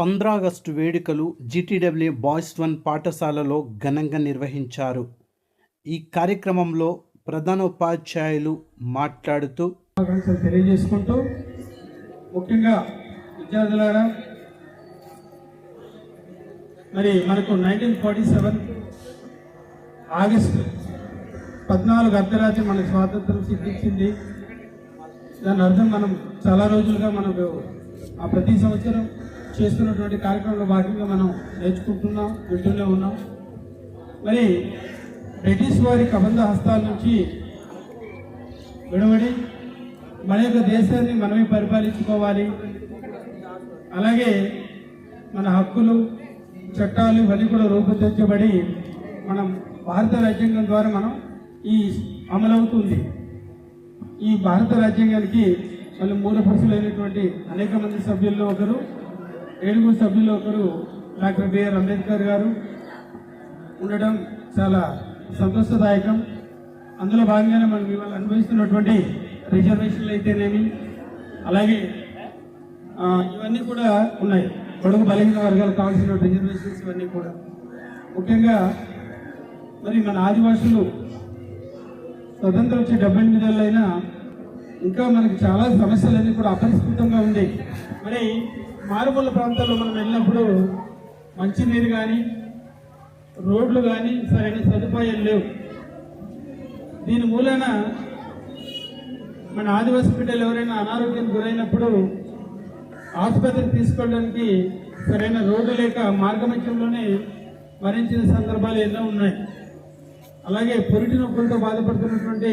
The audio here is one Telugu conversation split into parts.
పంద్రాగస్టు వేడుకలు జీటీడబ్ల్యూ బాయ్స్ వన్ పాఠశాలలో ఘనంగా నిర్వహించారు. ఈ కార్యక్రమంలో ప్రధాన ఉపాధ్యాయులు మాట్లాడుతూ తెలియజేసుకుంటూ ముఖ్యంగా విద్యార్థులారా మరి మనకు నైన్టీన్ ఫార్టీ సెవెన్ ఆగస్టు పద్నాలుగు అర్ధరాత్రి మనకు స్వాతంత్రం సిద్ధించింది. దాని అర్థం మనం చాలా రోజులుగా మనకు ఆ ప్రతి సంవత్సరం చేస్తున్నటువంటి కార్యక్రమంలో భాగంగా మనం నేర్చుకుంటున్నాం వింటూనే ఉన్నాం. మరి బ్రిటిష్ వారి కబంధ హస్తాల నుంచి విడవడి మన యొక్క దేశాన్ని మనమే పరిపాలించుకోవాలి. అలాగే మన హక్కులు చట్టాలు ఇవన్నీ కూడా రూపొందించబడి మనం భారత రాజ్యాంగం ద్వారా మనం ఈ అమలవుతుంది. ఈ భారత రాజ్యాంగానికి మళ్ళీ మూల పురుషులైనటువంటి అనేక మంది సభ్యుల్లో ఒకరు ఏడుగురు సభ్యుల్లో ఒకరు డాక్టర్ బిఆర్ అంబేద్కర్ గారు. ఉండడం చాలా సంతోషదాయకం. అందులో భాగంగానే మనం ఇవాళ అనుభవిస్తున్నటువంటి రిజర్వేషన్లు అయితేనేమి అలాగే ఇవన్నీ కూడా ఉన్నాయి. కొడుకు బలహీన వర్గాలకు కావాల్సిన రిజర్వేషన్స్ ఇవన్నీ కూడా. ముఖ్యంగా మరి మన ఆదివాసులు స్వతంత్రం వచ్చి డెబ్బై ఎనిమిదేళ్ళైనా ఇంకా మనకి చాలా సమస్యలన్నీ కూడా అపరిష్కృతంగా ఉంది మరి మారుమూల ప్రాంతాల్లో మనం వెళ్ళినప్పుడు మంచినీరు కానీ రోడ్లు కానీ సరైన సదుపాయాలు లేవు. దీని మూలన మన ఆదివాసీ బిడ్డలు ఎవరైనా అనారోగ్యం గురైనప్పుడు ఆసుపత్రికి తీసుకెళ్ళడానికి సరైన రోడ్డు లేక మార్గమధ్యంలోనే మరణించిన సందర్భాలు ఎన్నో ఉన్నాయి. అలాగే పొరిటి నొప్పులతో బాధపడుతున్నటువంటి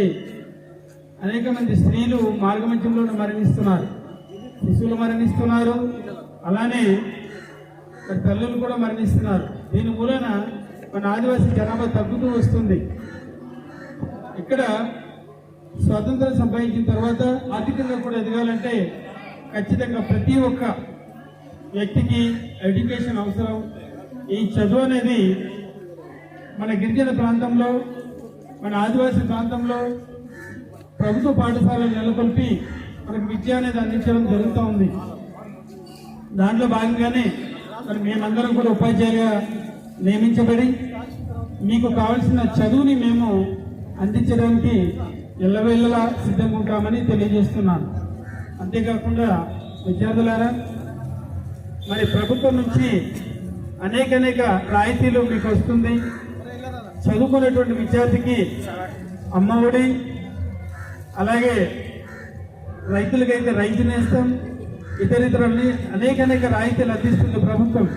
అనేక మంది స్త్రీలు మార్గమధ్యంలోనే మరణిస్తున్నారు. శిశువులు మరణిస్తున్నారు. అలానే మరి తల్లులు కూడా మరణిస్తున్నారు. దీని మూలన మన ఆదివాసీ జనాభా తగ్గుతూ వస్తుంది. ఇక్కడ స్వాతంత్రం సంపాదించిన తర్వాత ఆర్థికంగా కూడా ఎదగాలంటే ఖచ్చితంగా ప్రతి ఒక్క వ్యక్తికి ఎడ్యుకేషన్ అవసరం. ఈ చదువు అనేది మన గిరిజన ప్రాంతంలో మన ఆదివాసీ ప్రాంతంలో ప్రభుత్వ పాఠశాలలు నెలకొల్పి మనకు విద్య అనేది అందించడం జరుగుతూ ఉంది. దాంట్లో భాగంగానే మరి మేమందరం కూడా ఉపాధ్యాయులుగా నియమించబడి మీకు కావలసిన చదువుని మేము అందించడానికి ఎల్లవేళ్ళలా సిద్ధంగా ఉంటామని తెలియజేస్తున్నాను. అంతేకాకుండా విద్యార్థులారా మరి ప్రభుత్వం నుంచి అనేక అనేక రాయితీలు మీకు వస్తుంది. చదువుకునేటువంటి విద్యార్థికి అమ్మఒడి అలాగే రైతులకైతే రైతు నేస్తాం ఇతర అనేక అనేక రాయితీలు అందిస్తుంది ప్రభుత్వం.